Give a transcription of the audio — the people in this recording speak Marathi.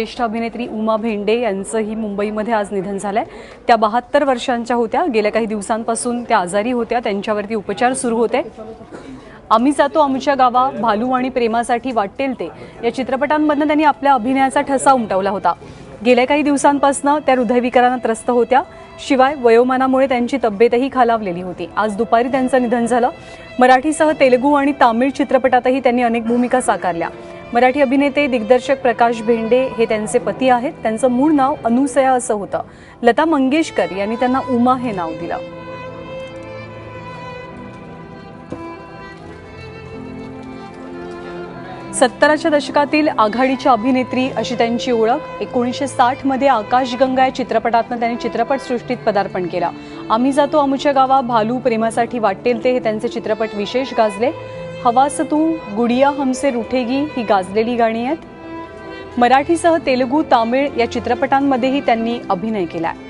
ज्येष्ठ अभिनेत्री उमा भेंडे यांचंही मुंबईमध्ये आज निधन झालंय. त्या बहात्तर वर्षांच्या होत्या. गेल्या काही दिवसांपासून त्या आजारी होत्या. त्यांच्यावरती उपचार सुरू होते. आम्ही जातो आमच्या गावा भालू आणि प्रेमासाठी वाटेल ते. या चित्रपटांमधनं त्यांनी आपल्या अभिनयाचा ठसा उमटवला होता. गेल्या काही दिवसांपासून त्या हृदयविकारानं त्रस्त होत्या. शिवाय वयोमानामुळे त्यांची तब्येतही खालावलेली होती. आज दुपारी त्यांचं निधन झालं. मराठीसह तेलुगू आणि तामिळ चित्रपटातही त्यांनी अनेक भूमिका साकारल्या. मराठी अभिनेते दिग्दर्शक प्रकाश भेंडे हे त्यांचे पती आहेत. त्यांचं मूळ नाव अनुसया असं होतं. लता मंगेशकर यांनी त्यांना उमा हे नाव दिलं. सत्तराच्या दशकातील आघाडीच्या अभिनेत्री अशी त्यांची ओळख. एकोणीसशे साठमध्ये आकाशगंगा या चित्रपटातनं त्यांनी चित्रपटसृष्टीत पदार्पण केला. आम्ही जातो आमच्या गावा भालू प्रेमासाठी वाटेल ते हे त्यांचे चित्रपट विशेष गाजले. हवास तू गुडिया हमसे रुठेगी ही गाजलेली गाणी आहेत. मराठीसह तेलुगू तामिळ या चित्रपटांमध्येही त्यांनी अभिनय केला आहे